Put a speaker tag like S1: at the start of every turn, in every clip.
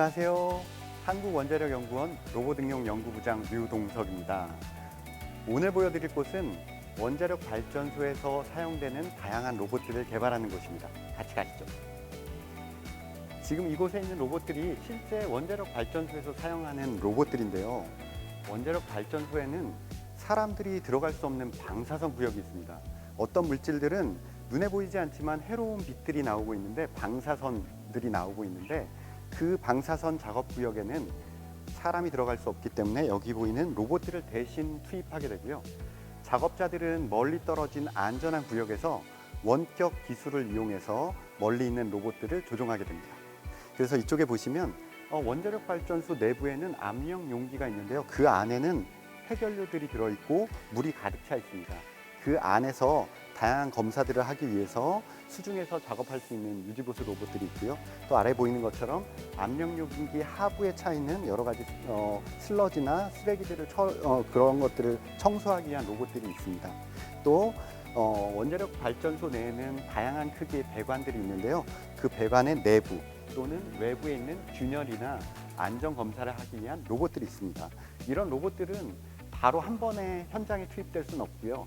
S1: 안녕하세요. 한국원자력연구원 로봇응용 연구부장 류동석입니다. 오늘 보여드릴 곳은 원자력 발전소에서 사용되는 다양한 로봇들을 개발하는 곳입니다. 같이 가시죠. 지금 이곳에 있는 로봇들이 실제 원자력 발전소에서 사용하는 로봇들인데요. 원자력 발전소에는 사람들이 들어갈 수 없는 방사선 구역이 있습니다. 어떤 물질들은 눈에 보이지 않지만 해로운 빛들이 나오고 있는데 방사선들이 나오고 있는데 그 방사선 작업 구역에는 사람이 들어갈 수 없기 때문에 여기 보이는 로봇들을 대신 투입하게 되고요. 작업자들은 멀리 떨어진 안전한 구역에서 원격 기술을 이용해서 멀리 있는 로봇들을 조종하게 됩니다. 그래서 이쪽에 보시면 어, 원자력 발전소 내부에는 압력 용기가 있는데요. 그 안에는 해결료들이 들어있고 물이 가득 차 있습니다. 그 안에서 다양한 검사들을 하기 위해서 수중에서 작업할 수 있는 유지보수 로봇들이 있고요. 또 아래 보이는 것처럼 압력 용기 하부에 차 있는 여러 가지 어, 슬러지나 쓰레기들을 처, 어, 그런 것들을 청소하기 위한 로봇들이 있습니다. 또 어, 원자력 발전소 내에는 다양한 크기의 배관들이 있는데요. 그 배관의 내부 또는 외부에 있는 균열이나 안전 검사를 하기 위한 로봇들이 있습니다. 이런 로봇들은 바로 한 번에 현장에 투입될 수는 없고요.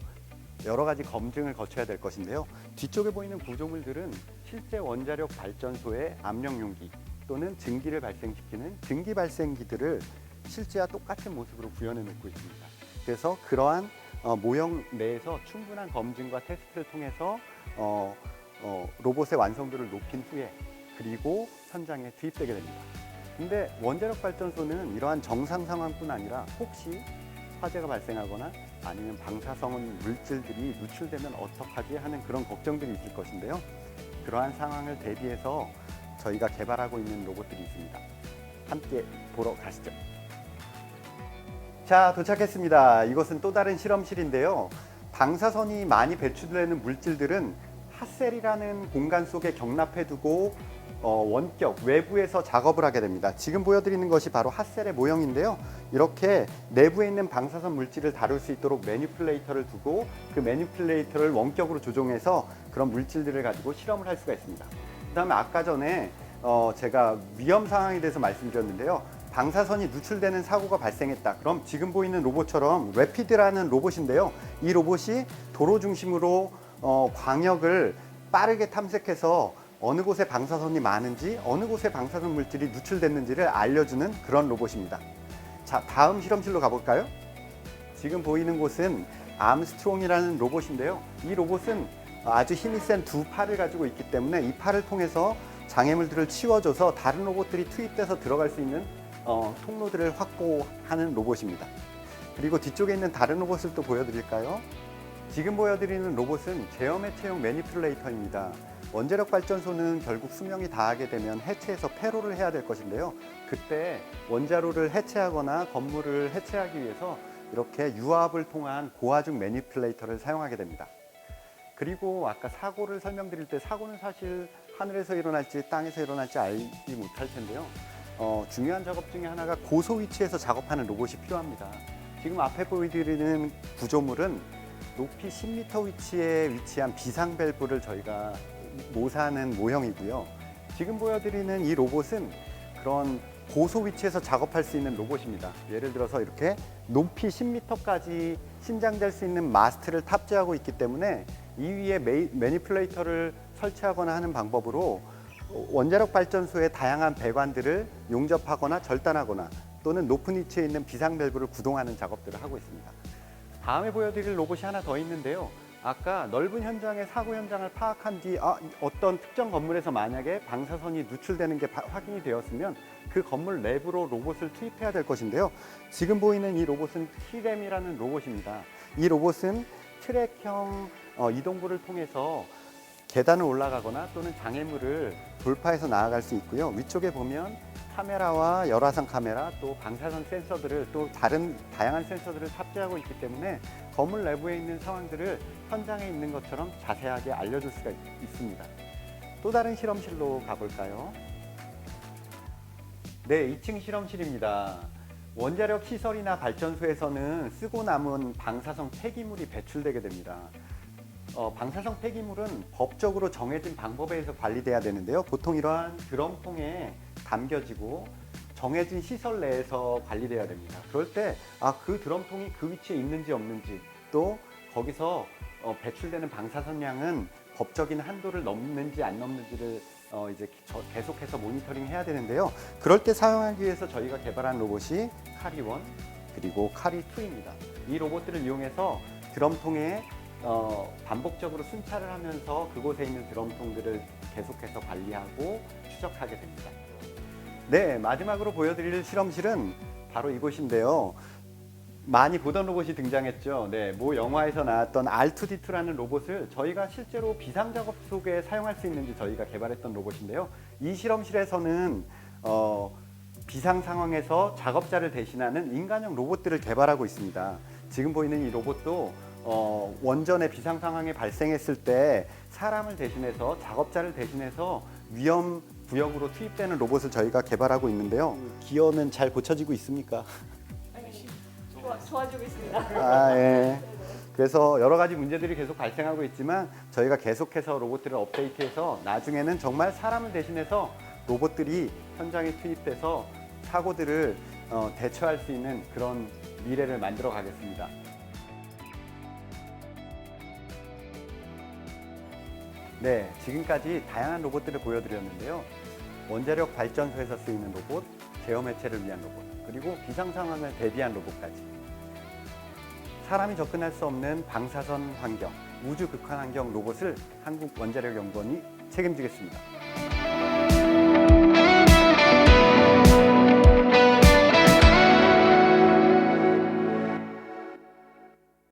S1: 여러 가지 검증을 거쳐야 될 것인데요. 뒤쪽에 보이는 구조물들은 실제 원자력 발전소의 압력 용기 또는 증기를 발생시키는 증기 발생기들을 실제와 똑같은 모습으로 구현해 놓고 있습니다. 그래서 그러한 어, 모형 내에서 충분한 검증과 테스트를 통해서 어, 어, 로봇의 완성도를 높인 후에 그리고 현장에 투입되게 됩니다. 근데 원자력 발전소는 이러한 정상 상황뿐 아니라 혹시 화재가 발생하거나 아니면 방사성 물질들이 누출되면 어떡하지 하는 그런 걱정들이 있을 것인데요. 그러한 상황을 대비해서 저희가 개발하고 있는 로봇들이 있습니다. 함께 보러 가시죠. 자, 도착했습니다. 이곳은 또 다른 실험실인데요. 방사선이 많이 배출되는 물질들은 핫셀이라는 공간 속에 경납해두고 어, 원격 외부에서 작업을 하게 됩니다. 지금 보여드리는 것이 바로 핫셀의 모형인데요. 이렇게 내부에 있는 방사선 물질을 다룰 수 있도록 매니플레이터를 두고 그 매니플레이터를 원격으로 조종해서 그런 물질들을 가지고 실험을 할 수가 있습니다. 그 다음에 아까 전에 어, 제가 위험 상황에 대해서 말씀드렸는데요. 방사선이 누출되는 사고가 발생했다. 그럼 지금 보이는 로봇처럼 래피드라는 로봇인데요. 이 로봇이 도로 중심으로 어, 광역을 빠르게 탐색해서 어느 곳에 방사선이 많은지 어느 곳에 방사선 물질이 누출됐는지를 알려주는 그런 로봇입니다. 자, 다음 실험실로 가볼까요? 지금 보이는 곳은 암스트롱이라는 로봇인데요. 이 로봇은 아주 힘이 센 두 팔을 가지고 있기 때문에 이 팔을 통해서 장애물들을 치워줘서 다른 로봇들이 투입돼서 들어갈 수 있는 어, 통로들을 확보하는 로봇입니다. 그리고 뒤쪽에 있는 다른 로봇을 또 보여드릴까요? 지금 보여드리는 로봇은 제어 해체용 매니플레이터입니다. 원자력 발전소는 결국 수명이 다하게 되면 해체해서 폐로를 해야 될 것인데요. 그때 원자로를 해체하거나 건물을 해체하기 위해서 이렇게 유압을 통한 고하중 매니플레이터를 사용하게 됩니다. 그리고 아까 사고를 설명드릴 때 사고는 사실 하늘에서 일어날지 땅에서 일어날지 알지 못할 텐데요. 어, 중요한 작업 중에 하나가 고소 위치에서 작업하는 로봇이 필요합니다. 지금 앞에 보여드리는 구조물은 높이 10m 위치에 위치한 비상 밸브를 저희가 모사하는 모형이고요. 지금 보여드리는 이 로봇은 그런 고소 위치에서 작업할 수 있는 로봇입니다. 예를 들어서 이렇게 높이 10m까지 신장될 수 있는 마스트를 탑재하고 있기 때문에 이 위에 메이, 매니플레이터를 설치하거나 하는 방법으로 원자력 발전소의 다양한 배관들을 용접하거나 절단하거나 또는 높은 위치에 있는 비상 밸브를 구동하는 작업들을 하고 있습니다. 다음에 보여드릴 로봇이 하나 더 있는데요. 아까 넓은 현장의 사고 현장을 파악한 뒤 아, 어떤 특정 건물에서 만약에 방사선이 누출되는 게 바- 확인이 되었으면 그 건물 내부로 로봇을 투입해야 될 것인데요. 지금 보이는 이 로봇은 티램이라는 로봇입니다. 이 로봇은 트랙형 어, 이동부를 통해서 계단을 올라가거나 또는 장애물을 돌파해서 나아갈 수 있고요. 위쪽에 보면 카메라와 열화상 카메라 또 방사선 센서들을 또 다른 다양한 센서들을 탑재하고 있기 때문에 건물 내부에 있는 상황들을 현장에 있는 것처럼 자세하게 알려줄 수가 있, 있습니다. 또 다른 실험실로 가볼까요? 네, 2층 실험실입니다. 원자력 시설이나 발전소에서는 쓰고 남은 방사성 폐기물이 배출되게 됩니다. 어, 방사성 폐기물은 법적으로 정해진 방법에 의해서 관리돼야 되는데요. 보통 이러한 드럼통에 담겨지고 정해진 시설 내에서 관리돼야 됩니다. 그럴 때 아 그 드럼통이 그 위치에 있는지 없는지 또 거기서 어, 배출되는 방사선량은 법적인 한도를 넘는지 안 넘는지를 어, 이제 저- 계속해서 모니터링 해야 되는데요. 그럴 때 사용하기 위해서 저희가 개발한 로봇이 카리1 그리고 카리2입니다. 이 로봇들을 이용해서 드럼통에 어, 반복적으로 순찰을 하면서 그곳에 있는 드럼통들을 계속해서 관리하고 추적하게 됩니다. 네, 마지막으로 보여드릴 실험실은 바로 이곳인데요. 많이 보던 로봇이 등장했죠. 네, 모 영화에서 나왔던 R2D2라는 로봇을 저희가 실제로 비상 작업 속에 사용할 수 있는지 저희가 개발했던 로봇인데요. 이 실험실에서는 어, 비상 상황에서 작업자를 대신하는 인간형 로봇들을 개발하고 있습니다. 지금 보이는 이 로봇도 어, 원전의 비상 상황이 발생했을 때 사람을 대신해서 작업자를 대신해서 위험 구역으로 투입되는 로봇을 저희가 개발하고 있는데요. 기어는 잘 고쳐지고 있습니까?
S2: 아니, 좋아, 좋아지고 있습니다.
S1: 아, 예. 그래서 여러 가지 문제들이 계속 발생하고 있지만 저희가 계속해서 로봇들을 업데이트해서 나중에는 정말 사람을 대신해서 로봇들이 현장에 투입돼서 사고들을 어, 대처할 수 있는 그런 미래를 만들어 가겠습니다. 네, 지금까지 다양한 로봇들을 보여드렸는데요. 원자력 발전소에서 쓰이는 로봇, 제어 매체를 위한 로봇, 그리고 비상 상황을 대비한 로봇까지. 사람이 접근할 수 없는 방사선 환경, 우주 극한 환경 로봇을 한국원자력연구원이 책임지겠습니다.